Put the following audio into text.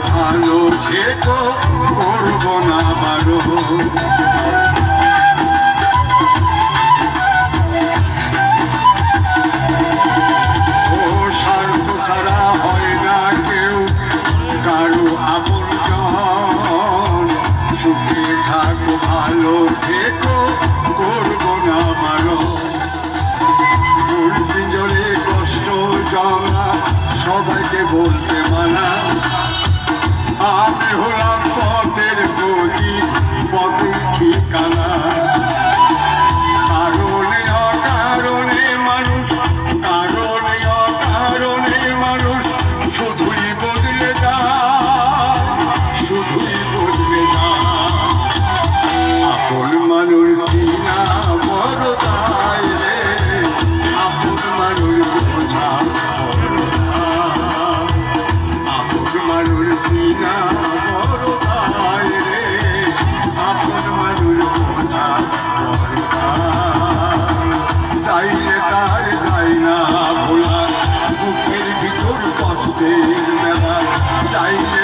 ভালো থেকো, করব না ভালো। ভালো থেকো, করব না ভালো। পিঞ্জরে কষ্ট জমা, সবাইকে বলতে ফুল পাখিদের মেলায় চাইলে